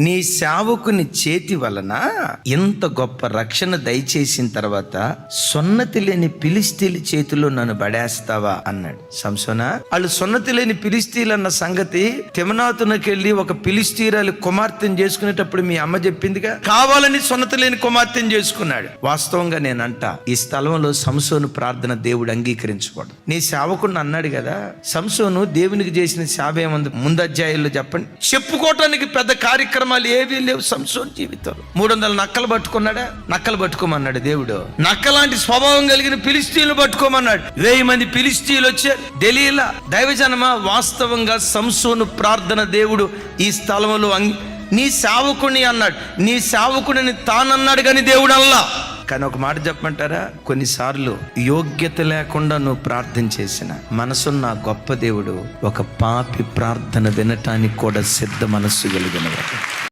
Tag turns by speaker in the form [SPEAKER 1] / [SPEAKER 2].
[SPEAKER 1] నీ సేవకుని చేతి వలన ఇంత గొప్ప రక్షణ దయచేసిన తర్వాత సున్నతి లేని పిలిస్తీల చేతిలో నన్ను బడేస్తావా అన్నాడు. సంసోనా? వాళ్ళు సున్నతి లేని పిలిస్తీలు అన్న సంగతి తిమనాతునకెళ్ళి ఒక పిలిస్తీరాలు కుమార్తెను చేసుకునేటప్పుడు మీ అమ్మ చెప్పిందిగా? కావాలని సున్నతి లేని కుమార్తెను చేసుకున్నాడు. వాస్తవంగా నేను అంట ఈ స్థలంలో సంసోను ప్రార్థన దేవుడు అంగీకరించకూడదు నీ సేవకుడిని అన్నాడు కదా సంసోను దేవునికి చేసిన సేవ ఏముంది ముందధ్యాయుల్లో చెప్పండి. చెప్పుకోవటానికి పెద్ద కార్యక్రమం కార్యక్రమాలు ఏవీ లేవు. సంసోన్ జీవితంలో మూడు వందల నక్కలు పట్టుకున్నాడా? నక్కలు పట్టుకోమన్నాడు దేవుడు. నక్కలాంటి స్వభావం కలిగిన పిలిస్తీన్లు పట్టుకోమన్నాడు. వెయ్యి మంది పిలిస్తీన్లు వచ్చారు దెలీలా దైవజనమ వాస్తవంగా సంసోను ప్రార్థన దేవుడు ఈ స్థలంలో అంగి నీ సేవకుని అన్నాడు. నీ సేవకుడిని తానన్నాడు కానీ దేవుడు అల్లా కానీ ఒక మాట చెప్పమంటారా? కొన్నిసార్లు యోగ్యత లేకుండా నువ్వు ప్రార్థన చేసిన మనసున్న గొప్ప దేవుడు ఒక పాపి ప్రార్థన వినటానికి కూడా సిద్ధ మనస్సు కలిగినవాడు.